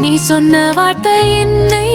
நீ சொன்ன வார்த்தை என்னை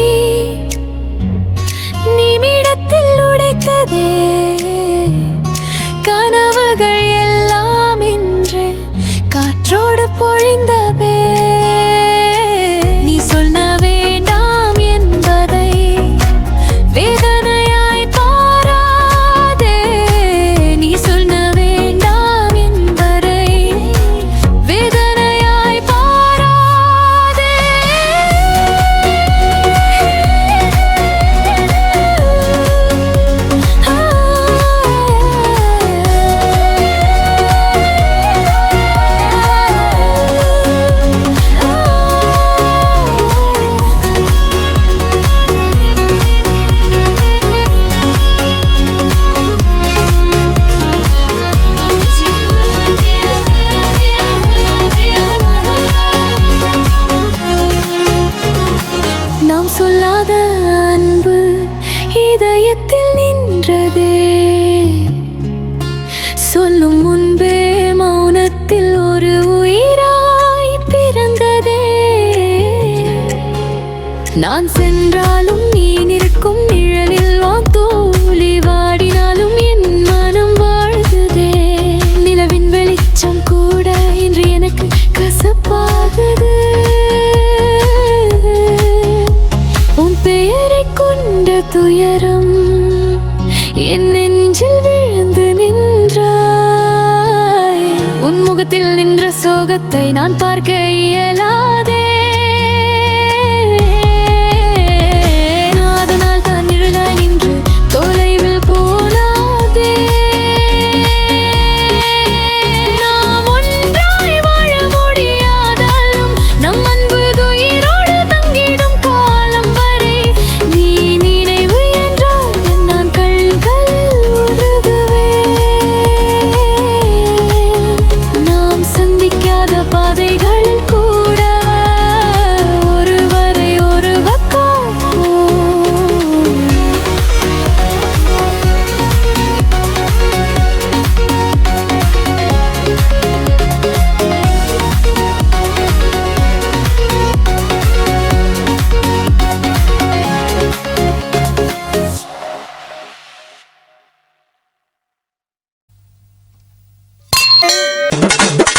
நாம் அன்பு இதயத்தில் நின்றதே. சொல்லும் முன்பே மௌனத்தில் ஒரு உயிராய் பிறந்ததே. நான் சென்றாலும் நீ நிற்கும் முகத்தில் நின்ற சோகத்தை நான் பார்க்க இயலா Música